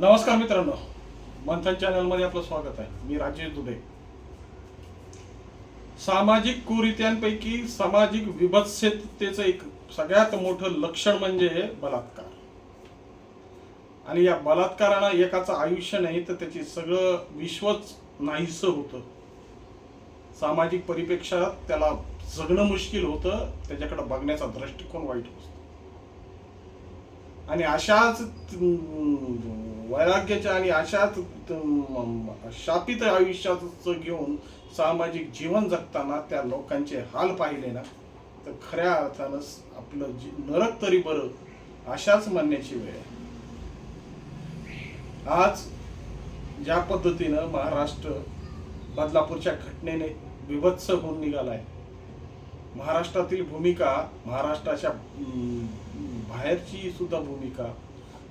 नमस्कार मित्रांनो. मंथन चॅनलमध्ये आपलं स्वागत आहे. मी राजेश दुबे. सामाजिक कुरित्यांपैकी सामाजिक विभत्सतेचं एक सगळ्यात मोठं लक्षण म्हणजे हे बलात्कार. आणि या बलात्कारानं एकाचं आयुष्य नाही तर त्याची सगळं विश्वच नाहीस होतं. सामाजिक परिप्रेक्षात त्याला जगणं मुश्किल होतं त्याच्याकडे बघण्याचा दृष्टिकोन वाईट असतो आणि अशाच वैराग्याच्या आणि अशाच शापित आयुष्याचं घेऊन सामाजिक जीवन जगताना त्या लोकांचे हाल पाहिले ना तर खऱ्या अर्थानं आपलं जी नरक तरी बरं अशाच म्हणण्याची वेळ आहे. आज ज्या पद्धतीनं महाराष्ट्र बदलापूरच्या घटनेने विभत्स होऊन निघाला आहे महाराष्ट्रातील भूमिका महाराष्ट्राच्या बाहेरची सुद्धा भूमिका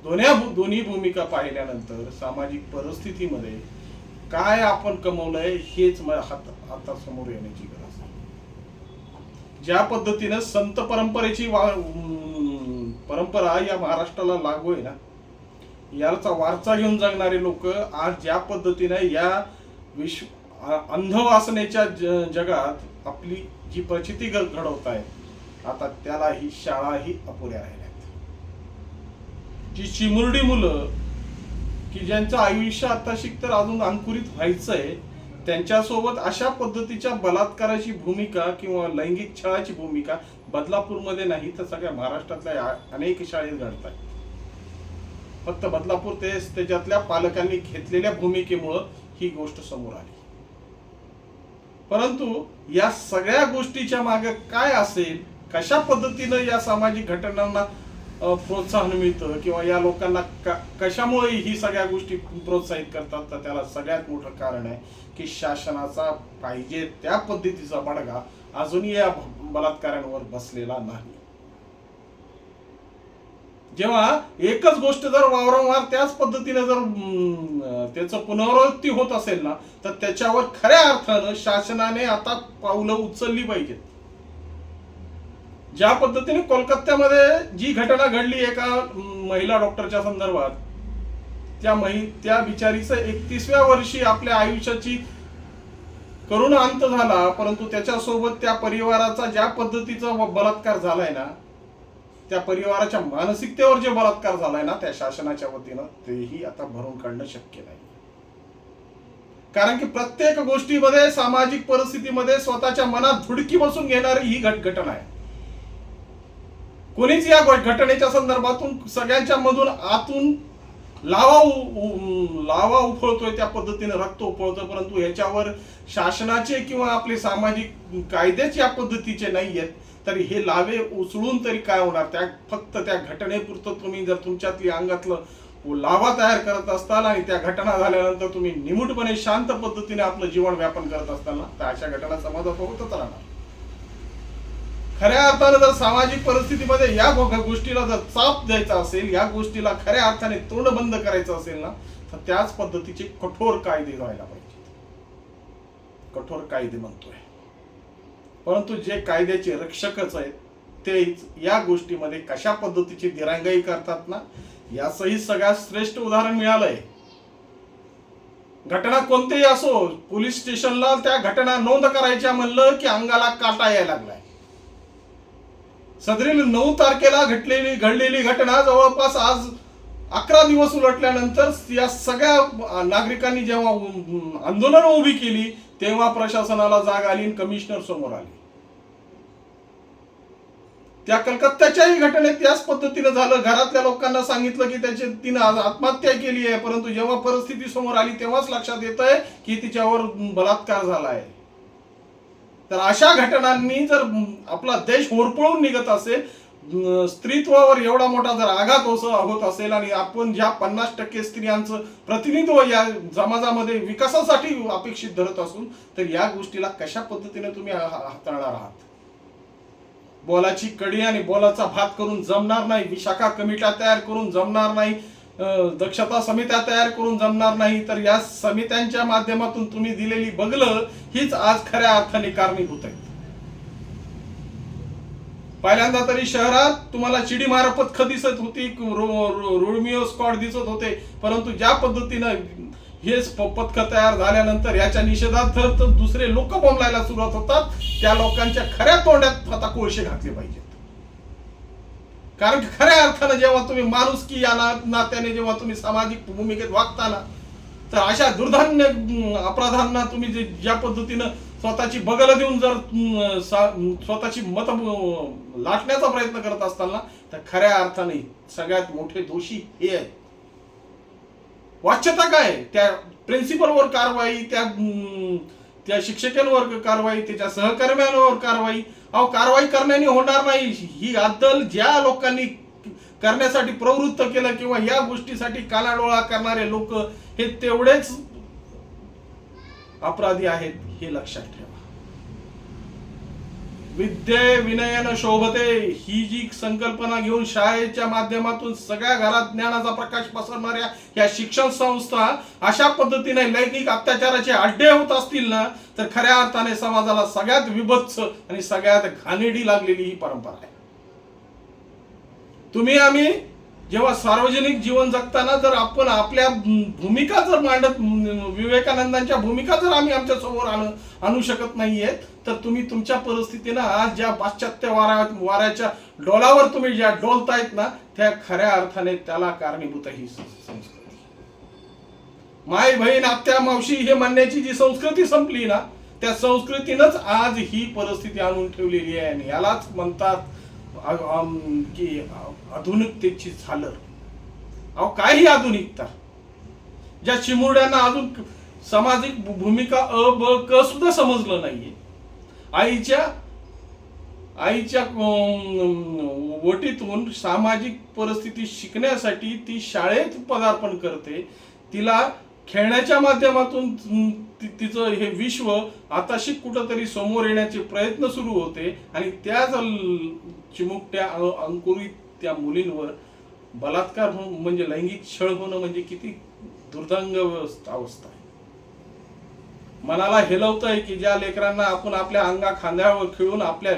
दोन्या दोन्ही भूमिका पाहिल्यानंतर सामाजिक परिस्थितीमध्ये काय आपण कमवलंय हेच आता समोर येण्याची गरज आहे ज्या पद्धतीनं संत परंपरेची वा परंपरा या महाराष्ट्राला लागू आहे ना याचा वारसा घेऊन जगणारे लोक आज ज्या पद्धतीने या विश्व अंधवासनेच्या जगात आपली जी प्रचिती घडवत आहेत आता त्याला ही शाळाही अपुऱ्या आहे जी चिमुरडी मुलं की ज्यांचं आयुष्य आता तर अजून अंकुरित व्हायचंय त्यांच्यासोबत अशा पद्धतीच्या बलात्काराची भूमिका किंवा लैंगिक छळाची भूमिका बदलापूरमध्ये नाही तर सगळ्या महाराष्ट्रातल्या अनेक शाळेत घडत आहे फक्त बदलापूर ते त्याच्यातल्या पालकांनी घेतलेल्या भूमिकेमुळं ही गोष्ट समोर आली. परंतु या सगळ्या गोष्टीच्या मागे काय असेल कशा पद्धतीनं या सामाजिक घटनांना प्रोत्साहन मिळतं किंवा या लोकांना कशामुळे ही सगळ्या गोष्टी प्रोत्साहित करतात तर त्याला सगळ्यात मोठं कारण आहे की शासनाचा पाहिजे त्या पद्धतीचा बडगा अजूनही या बलात्कारांवर बसलेला नाही. जेव्हा एकच गोष्ट जर वारंवार त्याच पद्धतीने जर त्याचं पुनरावृत्ती होत असेल ना तर त्याच्यावर खऱ्या अर्थानं शासनाने आता पावलं उचलली पाहिजेत. ज्या पद्धतीने कोलकात्यामध्ये जी घटना घडली एका महिला डॉक्टरच्या संदर्भात त्या महि त्या बिचारीचं एकतीसव्या वर्षी आपल्या आयुष्याची करुण अंत झाला परंतु त्याच्यासोबत त्या परिवाराचा ज्या पद्धतीचा बलात्कार झालाय ना त्या परिवाराच्या मानसिकतेवर जे बलात्कार झालाय ना त्या शासनाच्या वतीनं तेही आता भरून काढणं शक्य नाही. कारण की प्रत्येक गोष्टीमध्ये सामाजिक परिस्थितीमध्ये स्वतःच्या मनात धुडकी बसून घेणारी ही घट घटना आहे. कोणीच या घटनेच्या संदर्भातून सगळ्यांच्या मधून आतून लावा उ- उ- लावा उफळतोय त्या पद्धतीने रक्त उफळतोय परंतु ह्याच्यावर शासनाचे किंवा आपले सामाजिक कायदेच या पद्धतीचे नाही आहेत तरी हे लावे उचलून तरी काय होणार? त्या फक्त त्या घटनेपुरतं तुम्ही जर तुमच्यातली अंगातलं लावा तयार करत असताल आणि त्या घटना झाल्यानंतर तुम्ही निमूटपणे शांत पद्धतीने आपलं जीवन व्यापन करत असताना तर अशा घटना समाजात होतच राहणार. खऱ्या अर्थानं जर सामाजिक परिस्थितीमध्ये या गोष्टीला जर चाप द्यायचा असेल या गोष्टीला खऱ्या अर्थाने तोंड बंद करायचं असेल ना तर त्याच पद्धतीचे कठोर कायदे व्हायला पाहिजेत. कठोर कायदे म्हणतोय. परंतु जे कायद्याचे रक्षकच आहेत तेच या गोष्टीमध्ये कशा पद्धतीची दिरांगाई करतात ना याचंही सगळ्यात श्रेष्ठ उदाहरण मिळालंय. घटना कोणतेही असो पोलीस स्टेशनला त्या घटना नोंद करायच्या म्हणलं की अंगाला काटा यायला लागलाय. सदरील नऊ तारखेला घटलेली घडलेली घटना जवळपास आज अकरा दिवस उलटल्यानंतर या सगळ्या नागरिकांनी जेव्हा आंदोलन उभी केली तेव्हा प्रशासनाला जाग आली आणि कमिशनर समोर आली. त्या कलकत्त्याच्याही घटनेत त्याच पद्धतीनं झालं. घरातल्या लोकांना सांगितलं की त्याची तिनं आज आत्महत्या केली आहे परंतु जेव्हा परिस्थिती समोर आली तेव्हाच लक्षात येत आहे की तिच्यावर बलात्कार झाला आहे. तर अशा घटनांनी जर आपला देश होरपळून निघत असेल स्त्रीत्वावर एवढा मोठा जर आघात होत असेल आणि आपण ज्या पन्नास टक्के स्त्रियांचं प्रतिनिधित्व या समाजामध्ये विकासासाठी अपेक्षित धरत असून तर या गोष्टीला कशा पद्धतीने तुम्ही हा- हाताळणार आहात? बोलाची कडी आणि बोलाचा भात करून जमणार नाही विशाखा कमिटा तयार करून जमणार नाही दक्षता समित्या तयार करून जमणार नाही तर या समित्यांच्या माध्यमातून तुम्ही दिलेली बगलं हीच आज खऱ्या अर्थाने कारणीभूत आहे पहिल्यांदा तरी शहरात तुम्हाला चिडी मारा पथक दिसत होती रो- रो- रोमिओ दिसत होते परंतु ज्या पद्धतीनं हेच पथक तयार झाल्यानंतर याच्या निषेधार्थ तर दुसरे लोक बोंबलायला सुरुवात होतात त्या लोकांच्या खऱ्या तोंडात आता कोळशे घातले पाहिजे कारण खऱ्या अर्थानं जेव्हा तुम्ही माणुसकी या ना- नात्याने जेव्हा तुम्ही सामाजिक भूमिकेत वागताना तर अशा दुर्धान्य अपराधांना तुम्ही जे ज्या पद्धतीनं स्वतःची बगल देऊन जर स्वतःची मत लाटण्याचा प्रयत्न करत असताना तर खऱ्या अर्थाने सगळ्यात मोठे दोषी हे आहेत. वाच्यता काय त्या प्रिन्सिपलवर कारवाई त्या त्या शिक्षकांवर कारवाई त्याच्या सहकर्म्यांवर कारवाई अहो कारवाई करण्याने होणार नाही. ही अद्दल ज्या लोकांनी करण्यासाठी प्रवृत्त केलं किंवा या गोष्टीसाठी कालाडोळा करणारे लोक हे तेवढेच अपराधी आहेत हे लक्षात ठेवा. विद्ये विनयन शोभते ही जी संकल्पना घेऊन शाळेच्या माध्यमातून सगळ्या घरात ज्ञानाचा प्रकाश पसरणाऱ्या या शिक्षण संस्था अशा पद्धतीने लैंगिक अत्याचाराचे अड्डे होत असतील ना तर खऱ्या अर्थाने समाजाला सगळ्यात विभत्स आणि सगळ्यात घाणेडी लागलेली ही परंपरा आहे. तुम्ही आम्ही जेव्हा सार्वजनिक जीवन जगताना जर आपण आपल्या भूमिका जर मांडत विवेकानंदांच्या भूमिका जर आम्ही आमच्यासमोर आणू आणू शकत नाहीयेत तर तुम्ही तुमच्या परिस्थितीनं आज ज्या पाश्चात्य वारा वाऱ्याच्या डोलावर तुम्ही ज्या डोलतायत ना त्या खऱ्या अर्थाने त्याला कारणीभूत आहे ही संस्कृती. माय बहीण आत्या मावशी हे म्हणण्याची जी संस्कृती संपली ना त्या संस्कृतीनंच आज ही परिस्थिती आणून ठेवलेली आहे. आणि यालाच म्हणतात की आधुनिकतेची झालर. अहो काय ही आधुनिकता. ज्या चिमुरड्यांना अजून सामाजिक भूमिका अ ब क सुद्धा समजलं नाहीये. आईच्या आईच्या वटीतून सामाजिक परिस्थिती शिकण्यासाठी ती शाळेत पदार्पण करते. तिला खेळण्याच्या माध्यमातून तिचं हे विश्व आताशी कुठंतरी समोर येण्याचे प्रयत्न सुरू होते आणि त्याच चिमुकट्या अंकुरित त्या मुलींवर बलात्कार होऊन म्हणजे लैंगिक छळ होणं म्हणजे किती दुर्दांग अवस्था आहे मनाला हेलवतंय की ज्या लेकरांना आपण आपल्या अंगा खांद्यावर खेळून आपल्या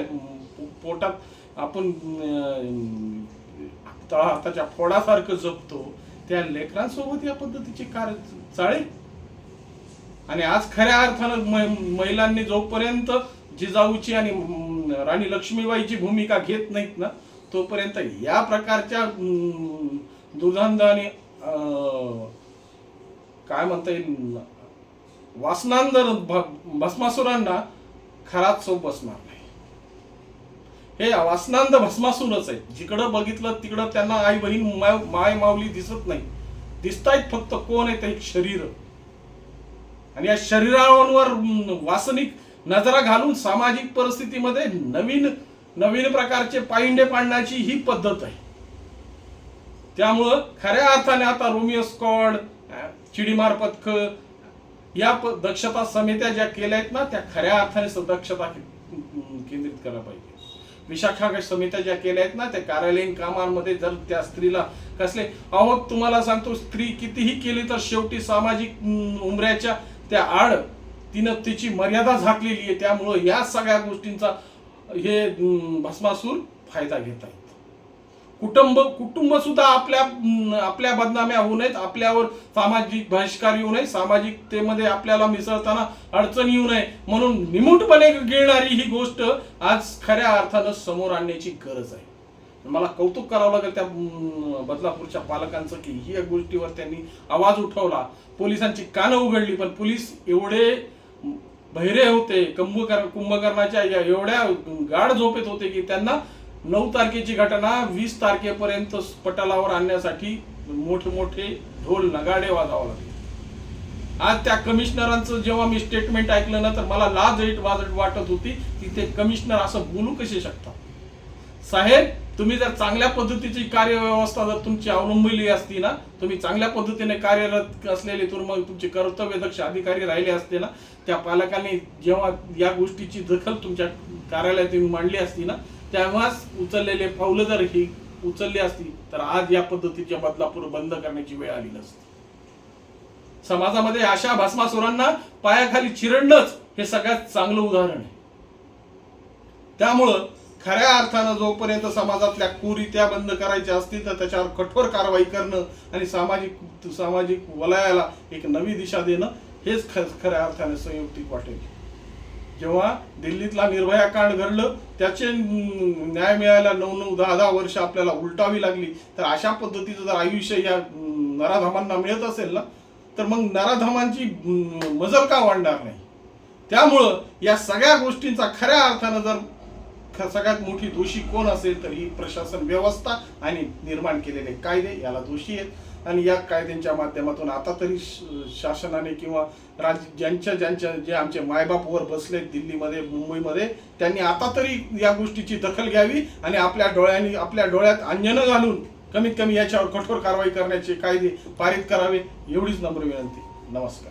पोटात आपण अं, हाताच्या फोडासारखं जपतो त्या लेकरांसोबत या पद्धतीची कार्य चाळे आणि आज खऱ्या अर्थानं महिलांनी जोपर्यंत जिजाऊची आणि राणी लक्ष्मीबाईची भूमिका घेत नाहीत ना तोपर्यंत या प्रकारच्या अं, आणि काय म्हणता येईल? वासनांदर भ- भस्मासुरांना खराच सोप बसणार नाही. हे वासनांद भस्मासूरच आहे. जिकडं बघितलं तिकडं त्यांना आई बहीण माय- माय माऊली दिसत नाही. दिसतायत फक्त कोण आहे ते एक शरीर. आणि या शरीरावर वासनिक नजरा घालून सामाजिक परिस्थितीमध्ये नवीन नवीन प्रकारचे पायंडे पाडण्याची ही पद्धत आहे. त्यामुळं खऱ्या अर्थाने आता रोमियो स्कॉड चिडीमार पथक या दक्षता समित्या ज्या केल्या आहेत ना त्या खऱ्या अर्थाने सदक्षता दक्षता के- केंद्रित करायला पाहिजे. विशाखा समित्या ज्या केल्या आहेत ना त्या कार्यालयीन कामांमध्ये जर त्या स्त्रीला कसले अहो तुम्हाला सांगतो स्त्री कितीही केली तर शेवटी सामाजिक उमऱ्याच्या त्या आड तिनं तिची मर्यादा झाकलेली आहे. त्यामुळं या सगळ्या गोष्टींचा हे भस्मासूर फायदा घेत आहे कुटुंब कुटुंब सुद्धा आपल्या आपल्या बदनाम्या होऊ नयेत आपल्यावर सामाजिक बहिष्कार येऊ नये सामाजिकतेमध्ये आपल्याला मिसळताना अडचण येऊ नये म्हणून निमूटपणे गिळणारी ही गोष्ट आज खऱ्या अर्थानं समोर आणण्याची गरज आहे. मला कौतुक करावं लागेल त्या बदलापूरच्या पालकांचं की ही गोष्टीवर त्यांनी आवाज उठवला. पोलिसांची कानं उघडली पण पोलीस एवढे बहिरे होते कुंभकर कुंभकर्णाच्या या एवढ्या गाढ झोपेत होते की त्यांना नऊ तारखेची घटना वीस तारखेपर्यंत पटलावर आणण्यासाठी मोठे मोठे ढोल नगाडे वाजावं लागले. आज त्या कमिशनरांचं जेव्हा मी स्टेटमेंट ऐकलं ना तर मला लाज वाजट वाटत होती की ते कमिशनर असं बोलू कसे शकतात? साहेब तुम्ही जर चांगल्या पद्धतीची कार्यव्यवस्था जर तुमची अवलंबली असती ना तुम्ही चांगल्या पद्धतीने कार्यरत असलेले तर मग तुमचे कर्तव्यदक्ष अधिकारी राहिले असते ना त्या पालकांनी जेव्हा या गोष्टीची दखल तुमच्या कार्यालयात मांडली असती ना तेव्हाच उचललेले पावलं जर ही उचलली असती तर आज या पद्धतीच्या बदलापूर बंद करण्याची वेळ आली नसती. समाजामध्ये अशा भस्मासुरांना पायाखाली चिरडणंच हे सगळ्यात चांगलं उदाहरण आहे. त्यामुळं खऱ्या अर्थानं जोपर्यंत समाजातल्या कुरीत्या बंद करायच्या असतील तर त्याच्यावर कठोर कारवाई करणं आणि सामाजिक सामाजिक वलयाला एक नवी दिशा देणं हेच ख खऱ्या अर्थाने संयुक्तिक वाटेल. जेव्हा दिल्लीतला निर्भया कांड घडलं त्याचे न्याय मिळायला नऊ नऊ दहा दहा वर्ष आपल्याला उलटावी लागली. तर अशा पद्धतीचं जर आयुष्य या नराधामांना मिळत असेल ना तर मग नराधामांची मजल का वाढणार नाही? त्यामुळं या सगळ्या गोष्टींचा खऱ्या अर्थानं जर सगळ्यात मोठी दोषी कोण असेल तर ही प्रशासन व्यवस्था आणि निर्माण केलेले कायदे याला दोषी आहेत. आणि या कायद्यांच्या माध्यमातून आता तरी शासनाने किंवा राज्य ज्यांच्या ज्यांच्या जे आमचे मायबापवर बसले दिल्लीमध्ये मुंबईमध्ये त्यांनी आता तरी या गोष्टीची दखल घ्यावी आणि आपल्या डोळ्यांनी आपल्या डोळ्यात अंजनं घालून कमीत कमी याच्यावर कठोर कारवाई करण्याचे कायदे पारित करावे एवढीच नम्र विनंती. नमस्कार.